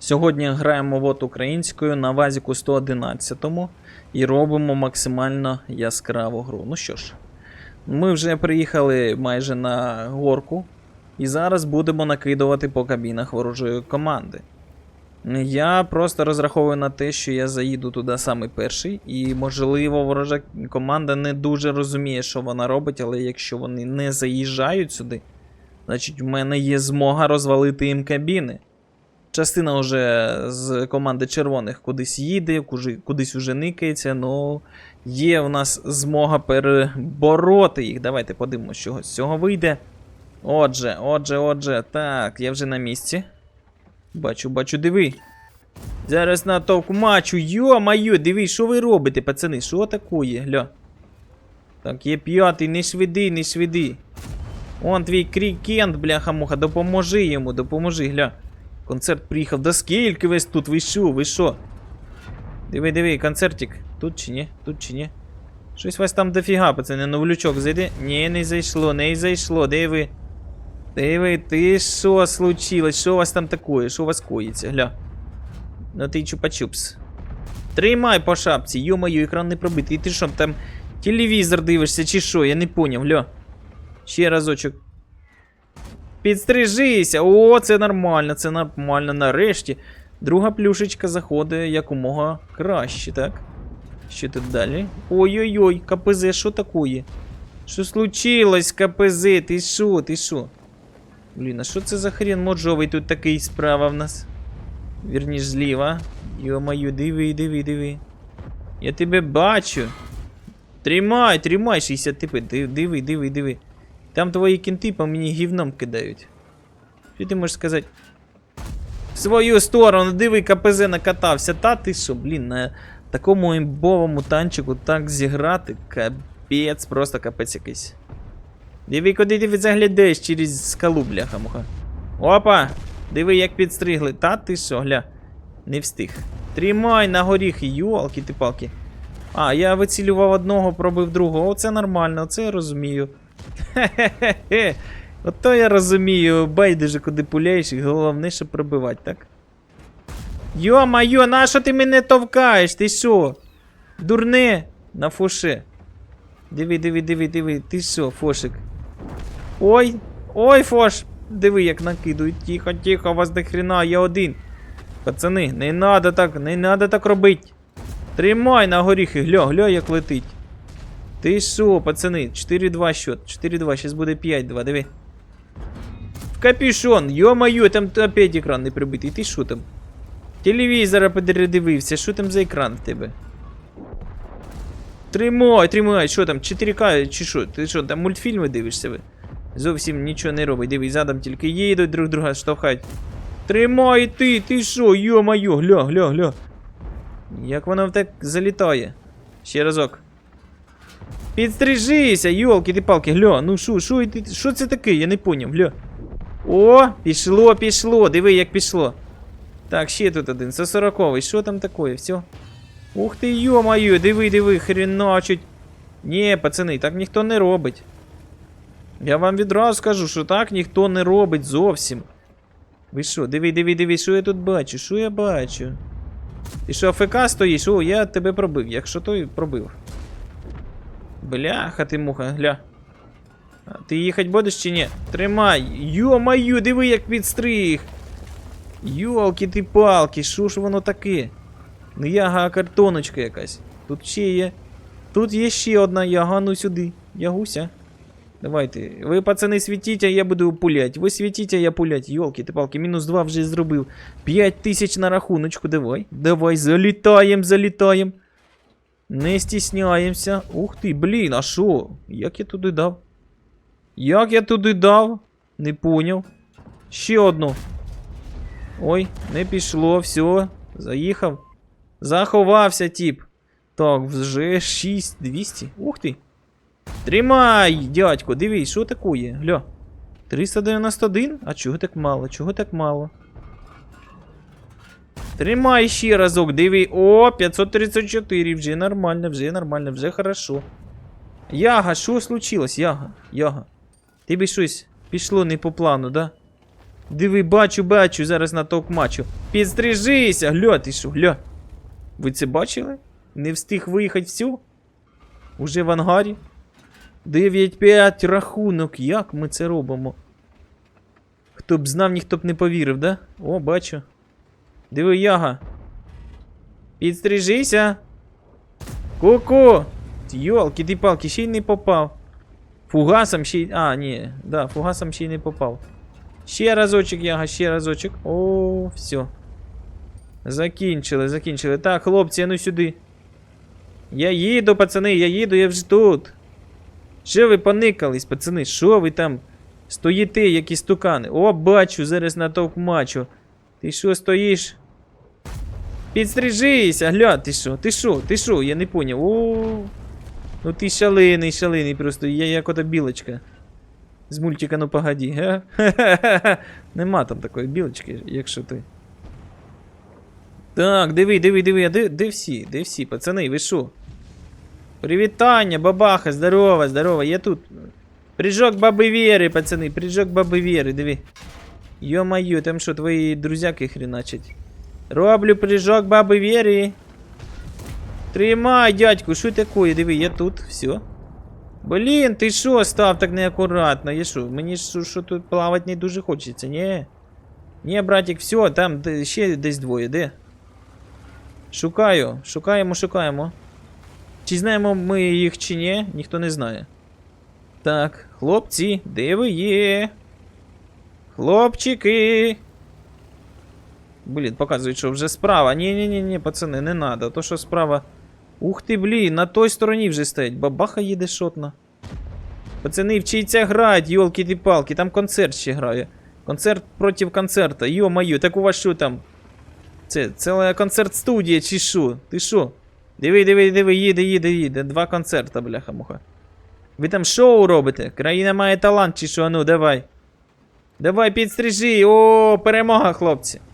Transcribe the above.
Сьогодні граємо вот українською на Вазіку 111 і робимо максимально яскраву гру. Ну що ж, ми вже приїхали майже на горку, і зараз будемо накидувати по кабінах ворожої команди. Я просто розраховую на те, що я заїду туди саме перший, і можливо ворожа команда не дуже розуміє, що вона робить, але якщо вони не заїжджають сюди, значить в мене є змога розвалити їм кабіни. Частина вже з команди червоних кудись їде, кудись уже никається, ну є в нас змога перебороти їх. Давайте подивимося, що з цього вийде. Отже, отже, отже, так, я вже на місці. Бачу, бачу, диви. Зараз натовку мачу. Йо-майо, диви, що ви робите, пацани? Що атакує? Гля. Так, є п'ятий, не швиди, не швиди. Он твій крікент, бляха-муха, допоможи йому, допоможи, гля. Концерт приїхав. Да скільки ви тут? Ви що, ви що? Диви, диви, концертик. Тут чи ні? Тут чи ні? Щось вас там дофіга, пацани, новлючок зайде. Ні, не зайшло, не зайшло, де ви? Диви, ти що случилось? Що у вас там такое? Що у вас коїться? Гля. Ну ти чупа-чупс. Тримай по шапці, йо-моє, екран не пробитий. І ти що, там телевізор дивишся чи що? Я не поняв, гля. Ще разочок. Підстрижися! О, це нормально, це нормально. Нарешті. Друга плюшечка заходить якомога краще, так? Що тут далі? Ой-ой-ой, КПЗ, що такое? Що случилось, КПЗ? Ти що, ти що? Блін, а що це за хрен моджовий тут такий справа в нас? Вірніш зліва. Йо-моє, диви, диви, диви. Я тебе бачу. Тримай, тримай, 60 типи. Диви, диви, диви. Там твої кінти по мені гівном кидають. Що ти можеш сказати? В свою сторону, диви, КПЗ накатався. Та ти що, блін, на такому імбовому танчику так зіграти. Капець, просто капець якийсь. Диви, куди ти заглядаєш через скалу, бляха-муха. Опа! Диви, як підстригли. Та ти що, гля. Не встиг. Тримай на горіхи, юалки ти палки. А, я вицілював одного, пробив другого. Оце нормально, оце я розумію. Хе-хе-хе. Ото я розумію, байдуже куди пуляєш, і головне, щоб пробивати, так? Йо-майо, нащо ти мене товкаєш? Ти що? Дурне на фоше. Диви, диви, диви, диви, ти що, фошик? Ой, ой, фош. Диви, як накидують. Тихо, тихо, вас до хрена, я один. Пацани, не надо так, не надо так робити. Тримай на горіхи, гля, гля, як летить. Ти що, пацани, 4-2 счет. 4-2, сейчас буде 5-2, диви. В капюшон, ё-моё, там опять екран не прибитий. Ти що там? Телевізора передивився, що там за екран в тебе? Тримай, тримай, що там, 4К чи що? Ти що, там мультфільми дивишся ви? Зовсім нічого не робить, дивись, задом тільки їдуть друг друга штовхають. Тримай ти, ти що, йо-моє, гля, гля, гля. Як воно так залітає? Ще разок. Підстрижися, йолки ти палки, гля, ну що, що, що це таке? Я не поняв, гля. О, пішло, пішло, диви, як пішло. Так, ще тут один, це сороковий, що там таке, все? Ух ти, йо-моє, диви, диви, хреначить. Ні, пацани, так ніхто не робить. Я вам відразу скажу, що так ніхто не робить зовсім. Ви що, диви, диви, диви, що я тут бачу? Що я бачу? Ти що, АФК стоїш? О, я тебе пробив. Якщо той пробив. Бляха ти муха, гля. Ти їхати будеш чи ні? Тримай! Йо-маю, диви, як підстриг! Йолки ти палки, що ж воно таке? Ну яга, картоночка якась. Тут ще є. Тут є ще одна яга, ну сюди. Ягуся. Давайте. Ви, пацани, світіть, а я буду пулять. Ви світіть, а я пулять. Йолки, ти палки, мінус 2 вже зробив. 5 тисяч на рахуночку, давай. Давай, залітаєм, залітаєм. Не стісняємося. Ух ти, блін, а що? Як я туди дав? Як я туди дав? Не поняв. Ще одну. Ой, не пішло, все. Заїхав. Заховався, тип. Так, вже 6200. Ух ти. Тримай, дядько, дивись, що такое? Гля. 391? А чого так мало? Чого так мало? Тримай ще разок, диви. О, 534, вже нормально, вже нормально, вже хорошо. Яга, що случилось, Яга? Яга. Тобі щось пішло не по плану, да? Диви, бачу, бачу, зараз на товкмачу. Підстрижися, гля, ти що, гля. Ви це бачили? Не встиг виїхати всю? Уже в ангарі? 9-5 рахунок, як ми це робимо? Хто б знав, ніхто б не повірив, да? О, бачу. Диви, яга. Підстрижися. Ку-ку! Йолки, ти палки, ще й не попав. Фугасом ще й. А, ні, да, фугасом ще й не попав. Ще разочок, яга, ще разочок. О, все. Закінчили, закінчили. Так, хлопці, ну сюди. Я їду, пацани, я їду, я вже тут. Що ви поникались, пацани? Що ви там стоїте, як істукани? О, бачу, зараз натовп мачу. Ти що стоїш? Підстрижися, гля, ти що? Ти що? Ти що? Я не поняв. О. Ну ти шалений, шалений просто. Я як ота білочка. З мультика ну погоді, га? Нема там такої білочки, якщо ти. Так, диви, диви, диви, а де, де всі? Де всі, пацани, ви що? Привітання, бабаха, здорово, здорово, я тут. Прыжок баби Вери, пацани, прыжок баби Вери, диви. Ё-моё, там що, твої друзяки хреначать? Роблю прыжок баби Вери. Тримай, дядьку, що таке? Диви, я тут, все. Блін, ти що став так неакуратно? Я що, мені що, що тут плавати не дуже хочеться, ні? Ні, братик, все, там де- ще десь двоє, де? Шукаю, шукаємо, шукаємо. Чи знаємо ми їх чи ні, ніхто не знає. Так, хлопці, де ви є? Хлопчики. Блін, показують, що вже справа. Ні-ні-ні, пацани, не надо. То що справа. Ух ти, блін, на той стороні вже стоять. Бабаха їде шотна. Пацани, вчіться грати, йолки ті палки, там концерт ще грає. Концерт проти концерта. Йо-моє, так у вас що там? Це ціла концерт-студія чи що? Ти що? Диви, диви, диви, їде, їде, їде. Два концерта, бляха-муха. Ви там шоу робите? Країна має талант чи що? Ну, давай. Давай підстрижи. О, перемога, хлопці.